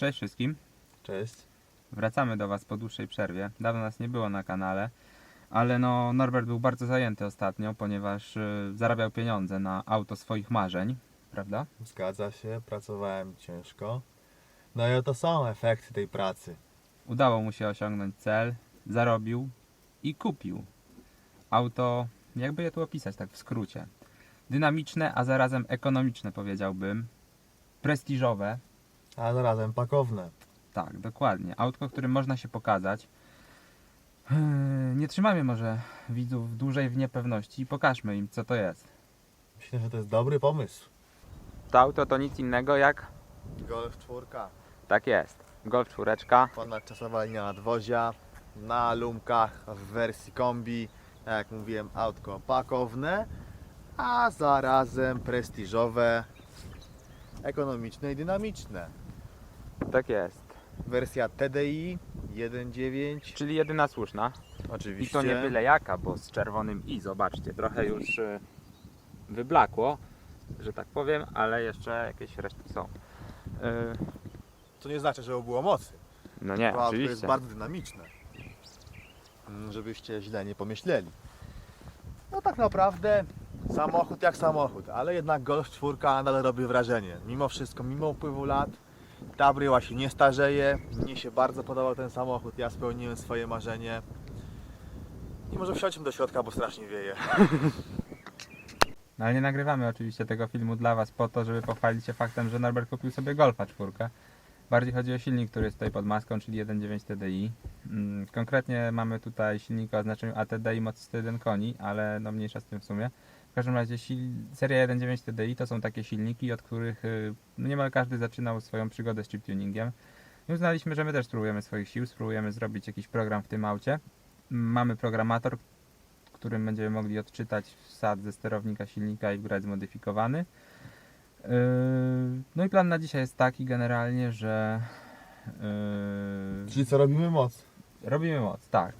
Cześć wszystkim. Cześć. Wracamy do Was po dłuższej przerwie. Dawno nas nie było na kanale, ale no Norbert był bardzo zajęty ostatnio, ponieważ y, zarabiał pieniądze na auto swoich marzeń, prawda? Zgadza się, pracowałem ciężko. No i oto są efekty tej pracy. Udało mu się osiągnąć cel, zarobił i kupił. Auto, jakby je tu opisać tak w skrócie. Dynamiczne, a zarazem ekonomiczne powiedziałbym. Prestiżowe, A zarazem pakowne. Tak, dokładnie. Autko, którym można się pokazać. Eee, Nie trzymajmy może widzów dłużej w niepewności i pokażmy im, co to jest. Myślę, że to jest dobry pomysł. To auto to nic innego jak... Golf 4. Tak jest. Golf czwóreczka. Ponadczasowa linia nadwozia. Na lumkach w wersji kombi. Tak jak mówiłem, autko pakowne. A zarazem prestiżowe, ekonomiczne i dynamiczne. Tak jest. Wersja TDI 1.9. Czyli jedyna słuszna. I Oczywiście. to nie byle jaka, bo z czerwonym i, zobaczcie, trochę już e, wyblakło, że tak powiem, ale jeszcze jakieś resztki są. E, To nie znaczy, że było mocy. No nie, To jest oczywiście. bardzo dynamiczne. Mm, Żebyście źle nie pomyśleli. No tak naprawdę samochód jak samochód, ale jednak Golf 4 nadal robi wrażenie. Mimo wszystko, mimo upływu lat, ta się nie starzeje. Mnie się bardzo podobał ten samochód, ja spełniłem swoje marzenie. I może wsiądźmy do środka, bo strasznie wieje. No ale nie nagrywamy oczywiście tego filmu dla Was po to, żeby pochwalić się faktem, że Norbert kupił sobie Golfa czwórkę. Bardziej chodzi o silnik, który jest tutaj pod maską, czyli 1.9 TDI. Mm, Konkretnie mamy tutaj silnik o oznaczeniu ATDI mocy 101 koni, ale no mniejsza z tym w sumie. W każdym razie seria 1.9 TDI to są takie silniki, od których y, no niemal każdy zaczynał swoją przygodę z chiptuningiem. I uznaliśmy, że my też spróbujemy swoich sił, spróbujemy zrobić jakiś program w tym aucie. Mamy programator, którym będziemy mogli odczytać wsad ze sterownika silnika i wgrać zmodyfikowany. Yy, No i plan na dzisiaj jest taki generalnie, że yy, Czyli co robimy moc? robimy moc, tak.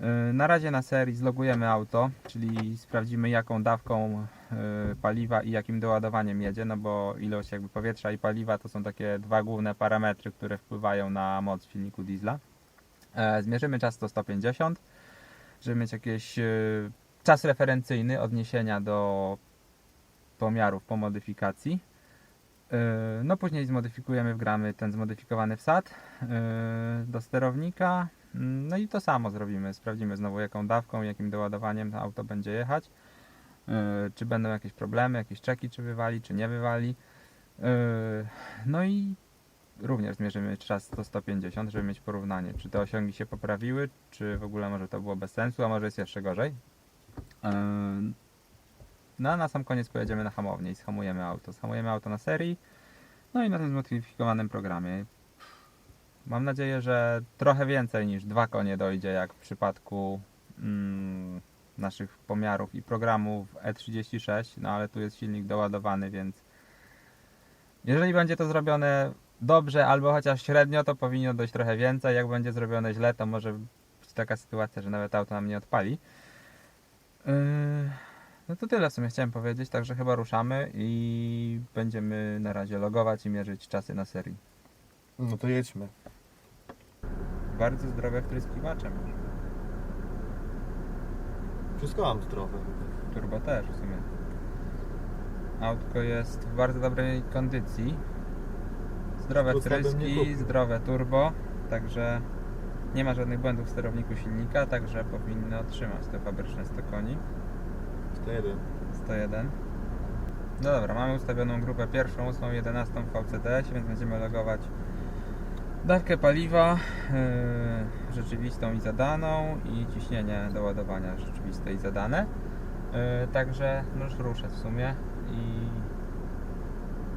Yy, Na razie na serii zlogujemy auto, czyli sprawdzimy jaką dawką yy, paliwa i jakim doładowaniem jedzie, no bo ilość jakby powietrza i paliwa to są takie dwa główne parametry, które wpływają na moc silniku diesla. E, Zmierzymy czas do 150, żeby mieć jakiś czas referencyjny odniesienia do pomiarów po modyfikacji. No później zmodyfikujemy, wgramy ten zmodyfikowany wsad do sterownika. No i to samo zrobimy. Sprawdzimy znowu jaką dawką, jakim doładowaniem to auto będzie jechać. Yy, Czy będą jakieś problemy, jakieś czeki, czy wywali, czy nie wywali. Yy, No i również zmierzymy czas do 150, żeby mieć porównanie, czy te osiągi się poprawiły, czy w ogóle może to było bez sensu, a może jest jeszcze gorzej. Yy, no a na sam koniec pojedziemy na hamownię i schamujemy auto. Schamujemy auto na serii, no i na tym zmodyfikowanym programie. Mam nadzieję, że trochę więcej niż dwa konie dojdzie, jak w przypadku mm, naszych pomiarów i programów E36, no ale tu jest silnik doładowany, więc jeżeli będzie to zrobione dobrze albo chociaż średnio, to powinno dojść trochę więcej. Jak będzie zrobione źle, to może być taka sytuacja, że nawet auto nam nie odpali. Yy, no to tyle w sumie chciałem powiedzieć, także chyba ruszamy i będziemy na razie logować i mierzyć czasy na serii. No to jedźmy. Bardzo zdrowe wtryskiwaczem. Wszystko mam zdrowe. Turbo też w sumie. Autko jest w bardzo dobrej kondycji. Zdrowe Plus bym nie wtryski, kupił. zdrowe turbo, także nie ma żadnych błędów w sterowniku silnika, także powinno trzymać te fabryczne 100 koni. 101. 101. No dobra, mamy ustawioną grupę pierwszą, ósmą, 11 w VCTS, więc będziemy logować dawkę paliwa yy, rzeczywistą i zadaną i ciśnienie do ładowania rzeczywiste i zadane. Yy, także no już ruszę w sumie i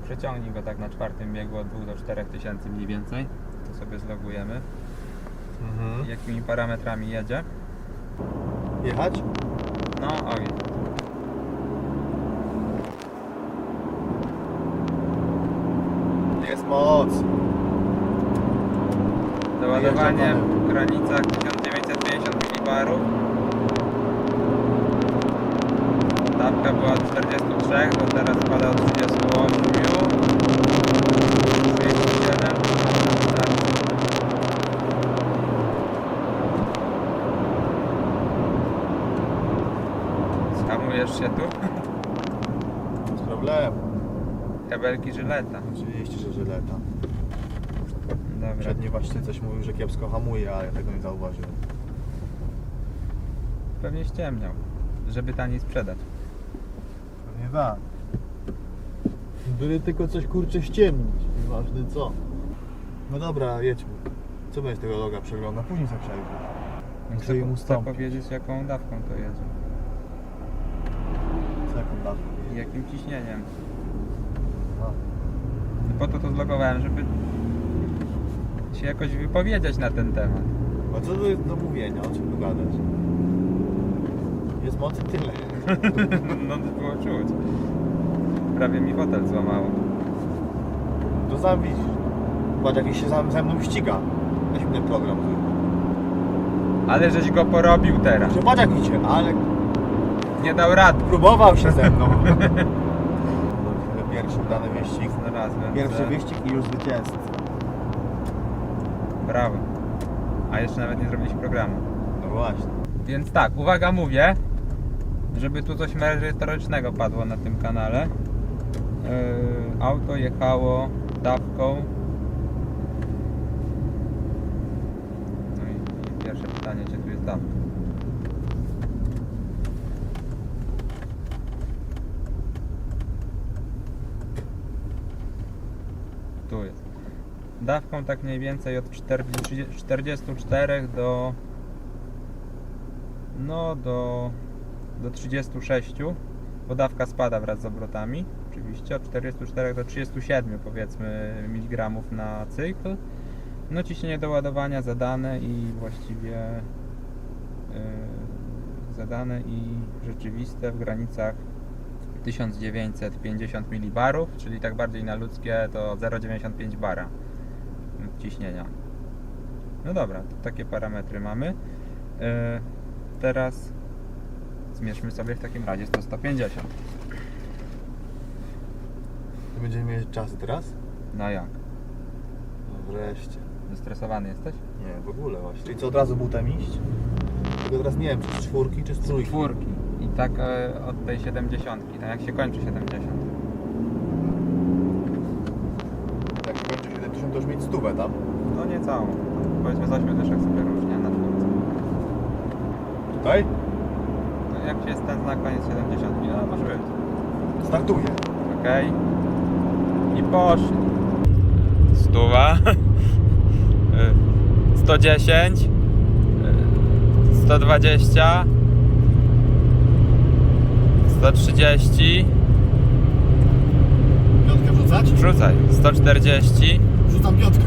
przeciągnij go tak na czwartym biegu od 2 do 4 tysięcy mniej więcej. To sobie zlogujemy. Mhm. Jakimi parametrami jedzie. Jechać? No, oj, Jest moc ładowanie w granicach 1950 milibarów. Dawka była 43, bo teraz spada do 38. 37. Tak. Skamujesz się tu? Bez problemu. Kabelki żyleta. Oczywiście, że żyleta. Właściciel coś mówił, że kiepsko hamuje, ale ja tego nie zauważyłem. Pewnie ściemniał, żeby taniej sprzedać. Pewnie tak. Byle tylko coś kurczę ściemnić. Nieważne co. No dobra, jedźmy. Co będzie tego loga przegląda? Później sobie przejrzę. Chcę, im chcę ustąpić. powiedzieć jaką dawką to jedzie. Co jaką dawkę? I jakim ciśnieniem. A. Po to to zlogowałem, żeby się jakoś wypowiedzieć na ten temat. A co to jest do mówienia? O czym tu gadać? Jest mocy tyle. No to było czuć. Prawie mi fotel złamało. To sam widzisz. Patrz, jakiś się sam ze mną ściga. Weź ten program. Ale żeś go porobił teraz. Patrz jak idzie, ale Nie dał rady. próbował się ze mną. Pierwszy udany wyścig. Znalazłem. Pierwszy że- wyścig i już zwycięzca. Brawo. A jeszcze nawet nie zrobiliśmy programu. No właśnie. Więc tak, uwaga mówię, żeby tu coś merytorycznego padło na tym kanale. Yy, auto jechało dawką. No i, i pierwsze pytanie, czy tu jest dawka? Tu jest. Dawką tak mniej więcej od 40 44 do no do, do 36 bo dawka spada wraz z obrotami oczywiście od 44 do 37 powiedzmy miligramów na cykl. No ciśnienie do ładowania zadane i właściwie yy, zadane i rzeczywiste w granicach 1950 milibarów, czyli tak bardziej na ludzkie to 0,95 bara ciśnienia. No dobra, to takie parametry mamy. Yy, teraz zmierzmy sobie w takim razie 100 150. To będziemy mieć czasy teraz? No jak? No wreszcie. Zestresowany jesteś? Nie, w ogóle właśnie. I co od razu butem iść? Tylko teraz nie wiem, czy z czwórki, czy z trójki. Czwórki. I tak e, od tej 70. No jak się kończy 70? Jak kończy 70, to już mieć stówę tam. No nie całą. Powiedzmy z 8 dyszek sobie różnia na czwórce. Tutaj? No jak jest ten znak koniec 70, no może być. Startuje. Okej. I poszli. Stuwa. Y, 110. y, 120. 130. Piątkę wrzucać? Wrzucaj. 140. Wrzucam piątkę.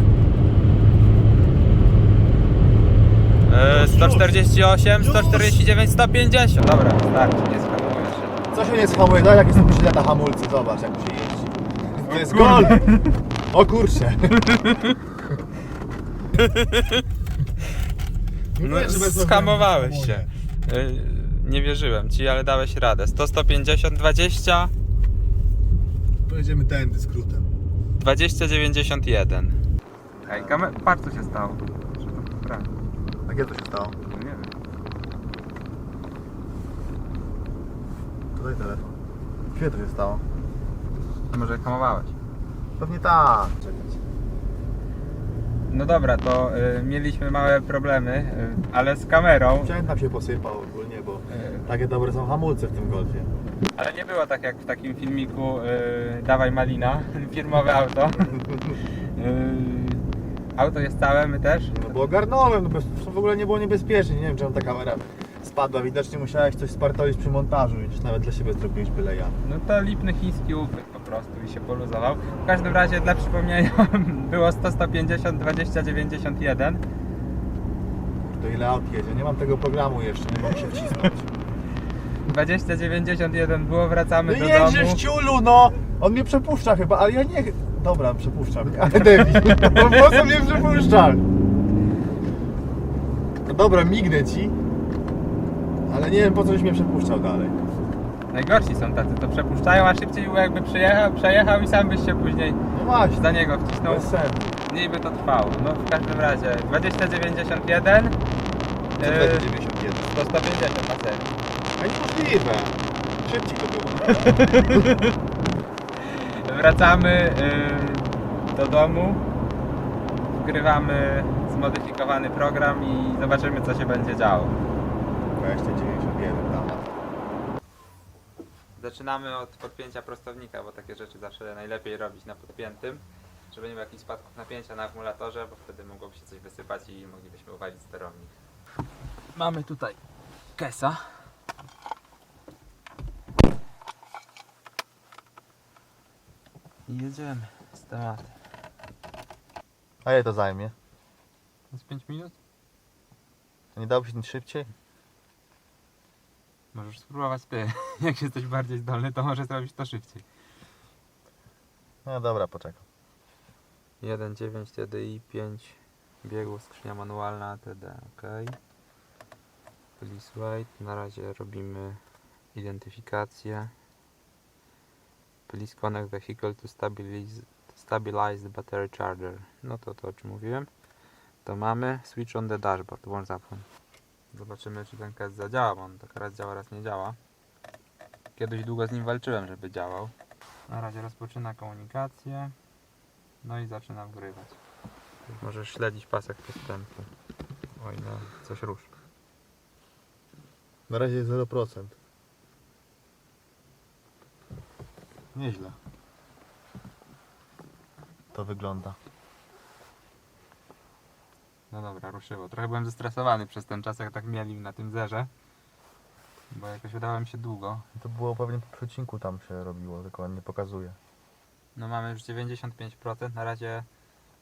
y, 148. 149. 150. Dobra, starczy. Nie skanujesz się. Co się nie schamuje? Daj jak jest źle na hamulce, zobacz jak się jeździ. To jest gol! O kurczę! No, skamowałeś się. Y, Nie wierzyłem ci, ale dałeś radę. 100, 150, 20. Pojedziemy tędy skrótem. 20, 91. Ej, kamer... patrz co się stało. To poprawić. A kiedy to się stało? No nie wiem. Tutaj telefon. Kiedy to się stało? To może hamowałeś. Pewnie tak. Czekać. No dobra, to y, mieliśmy małe problemy, y, ale z kamerą. Sprzęt nam się posypał ogólnie, bo Y, takie dobre są hamulce w tym golfie. Ale nie było tak jak w takim filmiku y, Dawaj Malina, firmowe auto. Y, auto jest całe, my też. No bo ogarnąłem, no bez, w ogóle nie było niebezpiecznie, nie wiem czemu ta kamera spadła, widocznie musiałeś coś spartolić przy montażu, widzisz, nawet dla siebie zrobiłeś byle ja. No to lipny chiński uchwyt po prostu i się poluzował. W każdym razie dla przypomnienia było 100, 150, 20, 91. To ile aut jedzie, nie mam tego programu jeszcze, nie mogę się wcisnąć. 20, 91 było, wracamy No do jedziesz domu. ciulu, no! On mnie przepuszcza chyba, ale ja nie... Dobra, przepuszcza mnie, ale debil, po co mnie przepuszcza? No dobra, mignę ci, ale nie wiem po coś mnie przepuszczał dalej. Najgorsi są tacy, to przepuszczają, a szybciej jakby przyjechał, przejechał i sam byś się później No właśnie, za niego wcisnął. bez sensu. Mniej by to trwało. No w każdym razie 20, 91 Co yy, to jest 91? do 150 na serii. A niemożliwe. Szybciej to było. Wracamy do domu, wgrywamy zmodyfikowany program i zobaczymy co się będzie działo. 291 tam. Zaczynamy od podpięcia prostownika, bo takie rzeczy zawsze najlepiej robić na podpiętym, żeby nie było jakichś spadków napięcia na akumulatorze, bo wtedy mogłoby się coś wysypać i moglibyśmy uwalić sterownik. Mamy tutaj kesa. I jedziemy z tematem. A ile to zajmie? Z 5 minut? To nie dałoby się nic szybciej? Możesz spróbować ty. Jak jesteś bardziej zdolny, to możesz zrobić to szybciej. No dobra, poczekam. 1.9 TDI 5 biegów, skrzynia manualna TD, ok. Police wait, na razie robimy identyfikację. Please connect vehicle to stabilize, stabilize battery charger. No to to o czym mówiłem. To mamy switch on the dashboard, włącz zapłon. Zobaczymy czy ten case zadziała, bo on tak raz działa, raz nie działa. Kiedyś długo z nim walczyłem, żeby działał. Na razie rozpoczyna komunikację. No i zaczyna wgrywać. Możesz śledzić pasek postępu. Oj no, coś rusz. Na razie jest 0%. Nieźle. To wygląda. No dobra, ruszyło. Trochę byłem zestresowany przez ten czas, jak tak mieli na tym zerze. Bo jakoś wydawało mi się długo. To było pewnie po przecinku tam się robiło, tylko on nie pokazuje. No mamy już 95%, na razie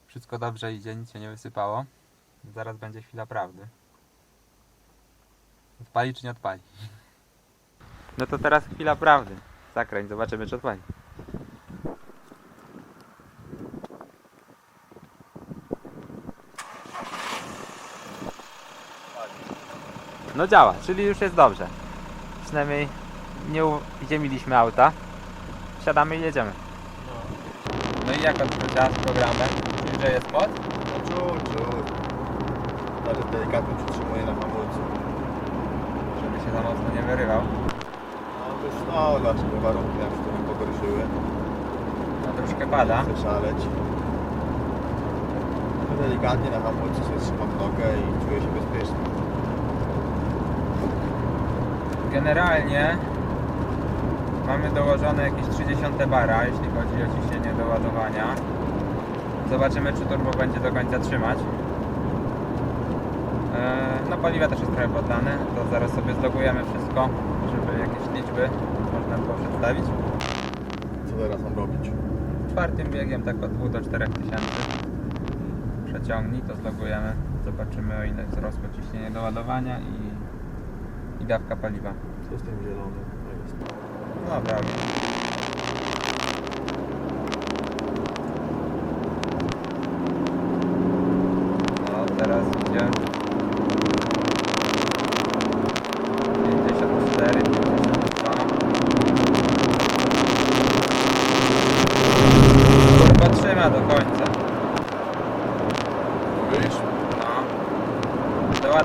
wszystko dobrze idzie, nic się nie wysypało. Zaraz będzie chwila prawdy. Odpali czy nie odpali? No to teraz chwila prawdy. Zakręć, zobaczymy czy odpali. No działa, czyli już jest dobrze. Przynajmniej nie uziemiliśmy auta. Wsiadamy i jedziemy. No i jak odkrywasz programem? Czyli, że jest moc? No czuć, czuć. Nawet delikatnie przytrzymuje na hamulcu. Żeby się za mocno nie wyrywał. No no, dlaczego warunki nam się trochę pogorszyły. No troszkę pada. Chcę szaleć. To delikatnie na hamulcu sobie trzymam nogę i czuję się bezpiecznie. Generalnie mamy dołożone jakieś 30 bara, jeśli chodzi o ciśnienie do ładowania. Zobaczymy, czy turbo będzie do końca trzymać. Eee, No paliwa też jest trochę poddane, to zaraz sobie zlogujemy wszystko, żeby jakieś liczby można było przedstawić. Co teraz mam robić? Czwartym biegiem tak od 2 do 4 tysięcy przeciągnij, to zlogujemy. Zobaczymy o ile wzrosło ciśnienie do ładowania i, i dawka paliwa. Co z tym zielonym? A jest. No prawie. No teraz idzie 54, 52 Kurwa trzyma do końca Mówisz?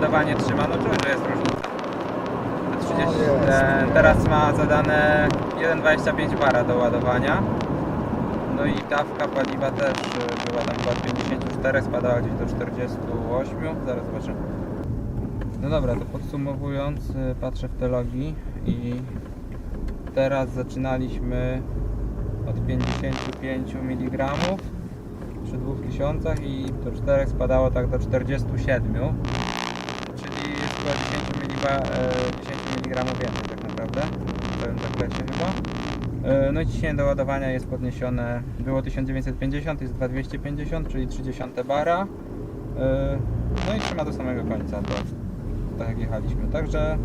No Doładowanie trzyma, no czuć, że jest różnica. Te 30, O, jest. e, Teraz ma zadane 1,25 bara do ładowania No i dawka paliwa też e, była tam od 54, spadała gdzieś do 48 Zaraz zobaczymy. No dobra, to podsumowując e, patrzę w te logi i teraz zaczynaliśmy od 55 mg przy 2000 i do 4 spadało tak do 47 czyli jest około 10 mg, e, 10 mg więcej tak naprawdę. W całym zakresie chyba. E, no i ciśnienie do ładowania jest podniesione. Było 1950, jest 2250 czyli 30 bara. E, no i trzyma do samego końca to tak jak jechaliśmy. Także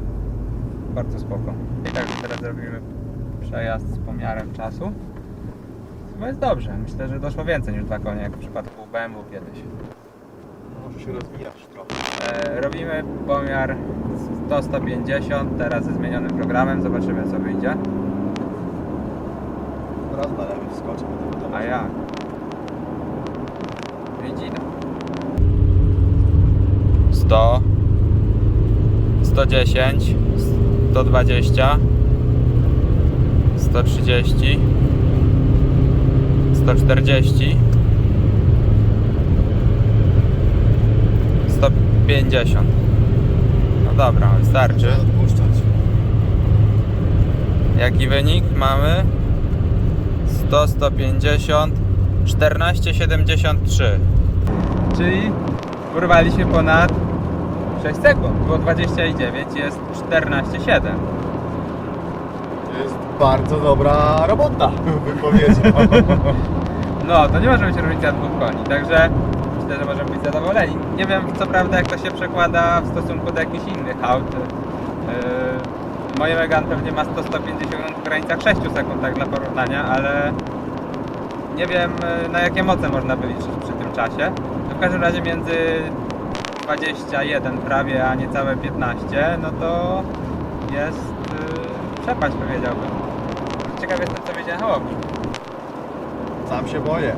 bardzo spoko. I także teraz zrobimy przejazd z pomiarem czasu. Chyba jest dobrze. Myślę, że doszło więcej niż dwa konie, jak w przypadku BMW kiedyś. Może się rozwijasz trochę. E, robimy pomiar 100-150, teraz ze zmienionym programem. Zobaczymy, co wyjdzie. Raz na lewy będę. A jak? Widzina. 100 110 120 130 140 150 No dobra, wystarczy odpuszczać. Jaki wynik mamy? 100, 150 14,73 Czyli urwaliśmy ponad 6 sekund Było 29, jest 14,7 To jest bardzo dobra robota, bym powiedział. No, to nie może być różnica dwóch koni, także myślę, że możemy być zadowoleni. Nie wiem co prawda jak to się przekłada w stosunku do jakichś innych aut. Yy, moje Megane pewnie ma 100-150 w granicach 6 sekund tak dla porównania, ale nie wiem yy, na jakie moce można by liczyć przy tym czasie. W każdym razie między 21 prawie, a niecałe 15, no to jest yy, przepaść powiedziałbym. Ciekaw jestem co będzie na. Sam się boję.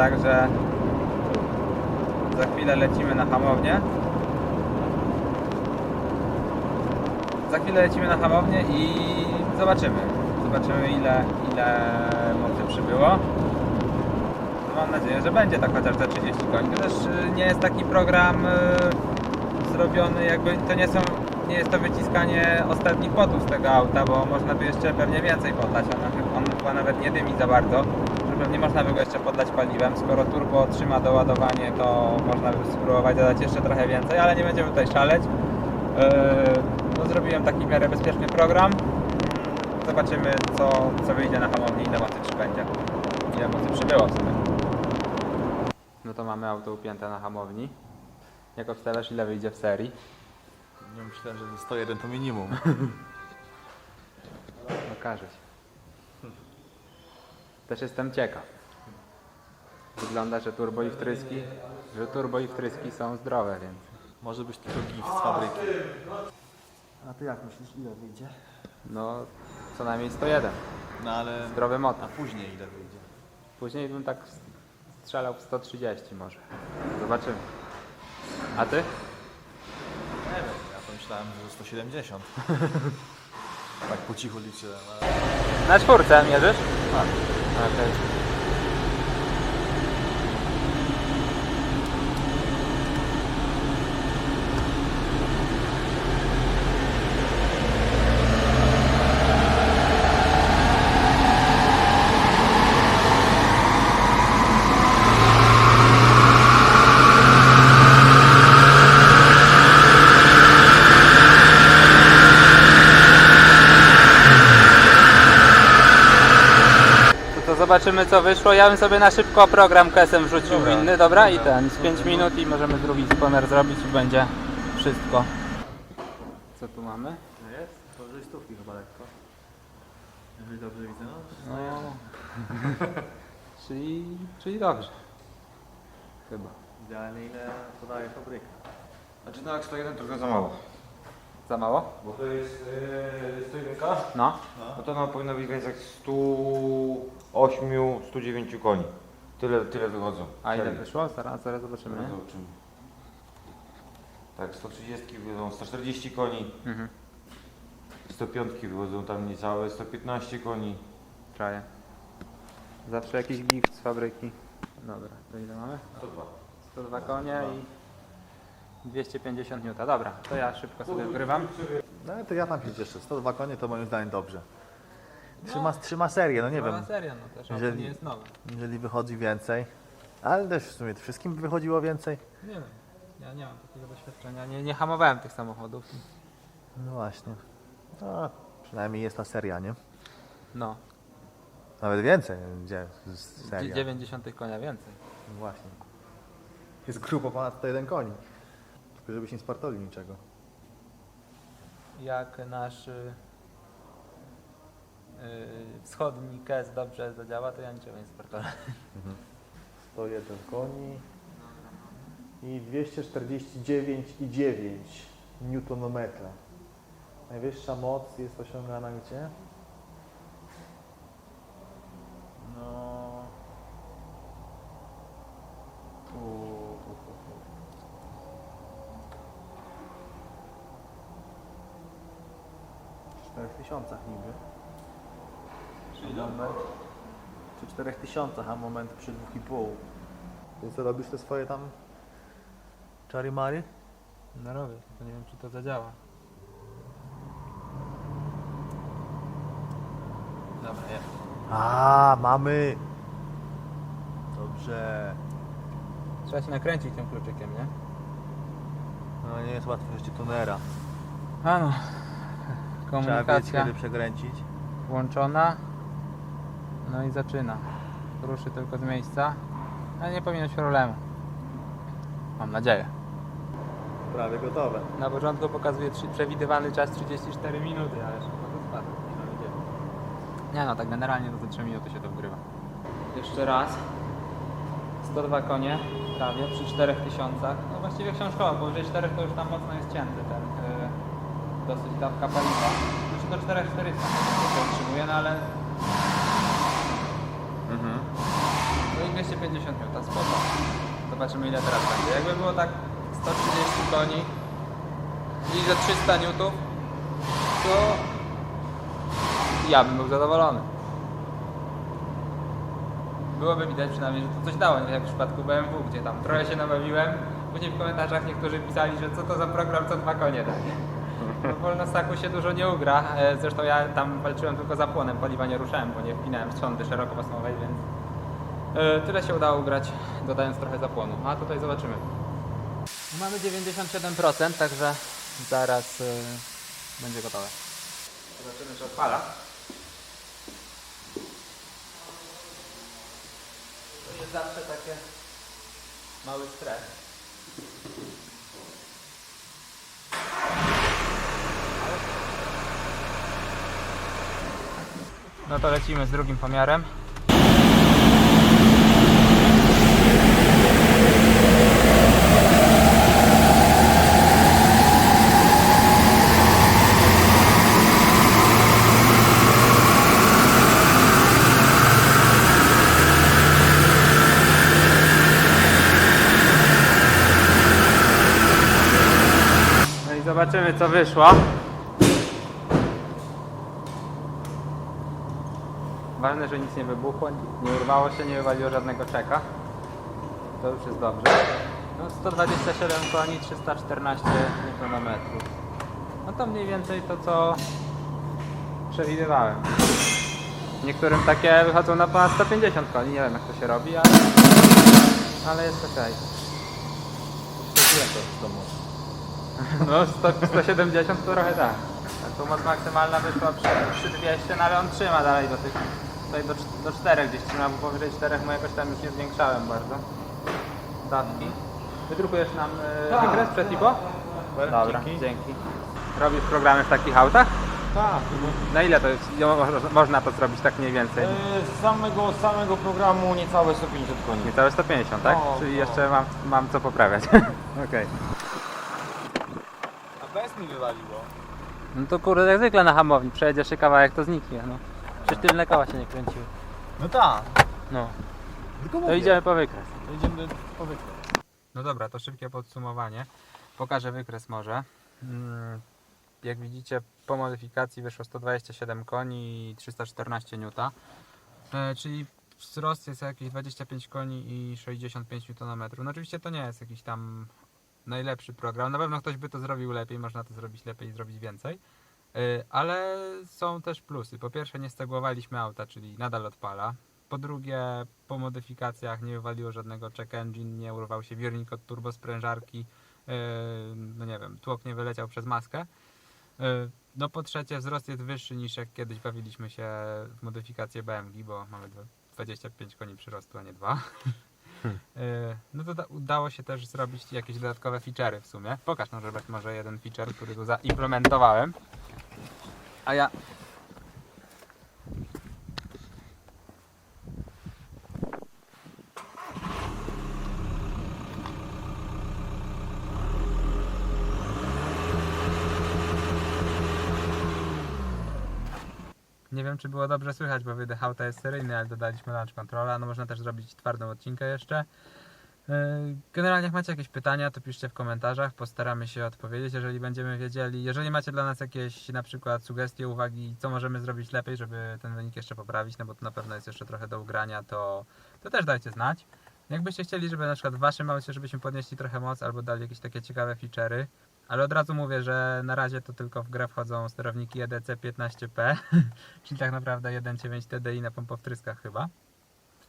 Także za chwilę lecimy na hamownię. Za chwilę lecimy na hamownię i zobaczymy. Zobaczymy ile, ile mocy przybyło. Mam nadzieję, że będzie tak chociaż te 30 koni. To też nie jest taki program y, zrobiony jakby to nie są nie jest to wyciskanie ostatnich płotów z tego auta, bo można by jeszcze pewnie więcej podlać. On, on chyba nawet nie dymi za bardzo, pewnie można by go jeszcze podlać paliwem. Skoro turbo trzyma doładowanie, to można by spróbować dodać jeszcze trochę więcej, ale nie będziemy tutaj szaleć. Yy, no, zrobiłem taki w miarę bezpieczny program. Zobaczymy co, co wyjdzie na hamowni, ile mocy przybędzie. Ile mocy przybyło w sumie. No to mamy auto upięte na hamowni. Jak obstawiasz ile wyjdzie w serii? Nie myślałem, że 101 to minimum. Okaże się. Też jestem ciekaw. Wygląda, że turbo i wtryski, że turbo i wtryski są zdrowe, więc Może być tylko gift z fabryki. A ty jak myślisz, ile wyjdzie? no co najmniej 101. No ale... Zdrowy A motor. później ile wyjdzie? Później bym tak strzelał w 130 może. Zobaczymy. A ty? Nie wiem, ja to myślałem, że 170. tak po cichu ale... Na czwórce mierzysz? Tak. Okej. To, to zobaczymy co wyszło. Ja bym sobie na szybko program KSM wrzucił Dobra. inny, dobra? I ten z 5 minut i możemy drugi spawner zrobić i będzie wszystko. Co tu mamy? Jest? To stówki chyba lekko. Jeżeli dobrze widzę, no. No, czyli, czyli dobrze. Chyba. Idealnie ile podaje fabryka. Znaczy no jak 101 trochę za mało. Za mało? Bo to jest yy, 101, No. no to ona powinna być w granicach 108, 109 koni. Tyle, tyle wychodzą. A ile wyszło? Zaraz, zaraz zobaczymy. Zaraz zobaczymy. Tak, 130 wychodzą, 140 koni, Mhm. 105 wychodzą tam niecałe, 115 koni. Czaję. Zawsze jakiś gift z fabryki. Dobra, to ile mamy? 102. 102 konie i 250 N. Dobra, to ja szybko sobie wgrywam. No to ja tam się cieszę. 102 konie to moim zdaniem dobrze. Trzyma, trzyma serię, no nie wiem. seria, no też Jeżeli- nie jest nowe. Jeżeli wychodzi więcej. Ale też w sumie wszystkim by wychodziło więcej. Nie wiem, ja nie mam takiego doświadczenia. Nie, nie hamowałem tych samochodów. No właśnie. No, przynajmniej jest ta seria, nie? No, Nawet więcej, gdzie z- seria. 90 konia więcej. No właśnie. Jest grubo ponad 101 koni. Tylko żebyś nie spartolił niczego. Jak nasz y, y, wschodni KS dobrze zadziała, to ja niczego nie sportowałem. 101 koni i 249,9 newtonometra. Najwyższa moc jest osiągana gdzie? No... Tu, tu, tu, tu. W 4000 niby. kilometr przy 4000, a moment przy 2,5. Więc co, robisz te swoje tam czary-mary? No robię, tylko nie wiem czy to zadziała. Dobra, jest. A, mamy! Dobrze. Trzeba się nakręcić tym kluczykiem, nie? No nie jest łatwe jeszcze tunera. A no. Trzeba wiedzieć Komunikacja kiedy przekręcić. włączona. No i zaczyna. Ruszy tylko z miejsca. Ale nie powinno być problemu. Mam nadzieję. Prawie gotowe. Na początku pokazuje trzy- przewidywany czas 34 minuty, ale szybko to spada. Nie no, tak generalnie to za 3 minuty się to wgrywa. Jeszcze raz. 102 konie prawie przy 4000. No właściwie książkowo, powyżej 4 to już tam mocno jest cięty ten yy, dosyć dawka paliwa. Znaczy do 4400 się utrzymuje, no ale Mhm. no i 250 N, spoko. Zobaczymy ile teraz będzie. Jakby było tak 130 koni i za 300 N, to ja bym był zadowolony. Byłoby widać przynajmniej, że to coś dało, nie jak w przypadku BMW, gdzie tam trochę się nabawiłem. Później w komentarzach niektórzy pisali, że co to za program, co dwa konie daje. No, w Wolnostaku się dużo nie ugra. E, Zresztą ja tam walczyłem tylko zapłonem, paliwa nie ruszałem, bo nie wpinałem sondy szerokopasmowej, więc E, Tyle się udało ugrać, dodając trochę zapłonu. A tutaj zobaczymy. Mamy 97%, także zaraz y, będzie gotowe. Zobaczymy, czy odpala. To jest zawsze takie mały stres. No to lecimy z drugim pomiarem. No zobaczymy co wyszło. Ważne, że nic nie wybuchło, nie urwało się, nie wywaliło żadnego czeka. To już jest dobrze. No 127 koni, 314 Nm. No to mniej więcej to co przewidywałem. Niektórym takie wychodzą na ponad 150 koni, nie wiem jak to się robi, ale, ale jest okej. Śledziłem to. No 100, 170 to trochę tak. A tu moc maksymalna wyszła przy, przy 200, no ale on trzyma dalej do tych, tutaj do, do 4 gdzieś trzyma, bo powyżej 4 mu jakoś tam już nie zwiększałem bardzo. Dawki. Wydrukujesz nam y, wykres przed IPO? Dobra, Dzięki. dzięki. Robisz programy w takich autach? Tak, Na ile to jest, mo- można to zrobić tak mniej więcej? e, z samego, samego programu niecałe 150 koni. Niecałe 150, tak? No, Czyli no. jeszcze mam, mam co poprawiać. Okej. A bez mi wywaliło. No to kurde, jak zwykle na hamowni, przejedziesz się kawałek, to zniknie, no. Przecież tylne koła się nie kręciły. No tak. No. Tylko To idziemy po wykres. To idziemy po wykres. No dobra, to szybkie podsumowanie. Pokażę wykres może. Mm, Jak widzicie, po modyfikacji wyszło 127 koni i 314 N. E, czyli wzrost jest jakieś 25 koni i 65 Nm. No oczywiście to nie jest jakiś tam najlepszy program. Na pewno ktoś by to zrobił lepiej, można to zrobić lepiej i zrobić więcej. E, Ale są też plusy. Po pierwsze nie steguowaliśmy auta, czyli nadal odpala. Po drugie, po modyfikacjach nie wywaliło żadnego check engine, nie urwał się wirnik od turbosprężarki, yy, no nie wiem, tłok nie wyleciał przez maskę. Yy, No po trzecie, wzrost jest wyższy niż jak kiedyś bawiliśmy się w modyfikację BMG, bo mamy dwa- 25 koni przyrostu, a nie dwa. Yy, No to da- udało się też zrobić jakieś dodatkowe feature'y w sumie. Pokaż no, może jeden feature, który tu zaimplementowałem. A ja Nie wiem, czy było dobrze słychać, bo wydech auta jest seryjny, ale dodaliśmy launch controla. No można też zrobić twardą odcinkę jeszcze. Yy, Generalnie jak macie jakieś pytania, to piszcie w komentarzach, postaramy się odpowiedzieć, jeżeli będziemy wiedzieli. Jeżeli macie dla nas jakieś na przykład sugestie, uwagi, co możemy zrobić lepiej, żeby ten wynik jeszcze poprawić, no bo to na pewno jest jeszcze trochę do ugrania, to, to też dajcie znać. Jakbyście chcieli, żeby na przykład w waszym aucie, żebyśmy podnieśli trochę moc albo dali jakieś takie ciekawe feature'y, ale od razu mówię, że na razie to tylko w grę wchodzą sterowniki E EDC 15P, czyli tak naprawdę 1.9 TDI na pompowtryskach chyba.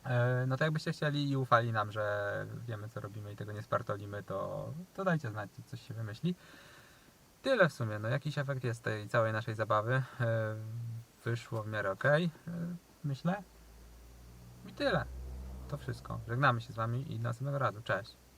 E, No to jakbyście chcieli i ufali nam, że wiemy co robimy i tego nie spartolimy, to, to dajcie znać, coś się wymyśli. Tyle w sumie, no jakiś efekt jest tej całej naszej zabawy. E, Wyszło w miarę ok, myślę. I tyle. To wszystko. Żegnamy się z wami i do następnego razu. Cześć.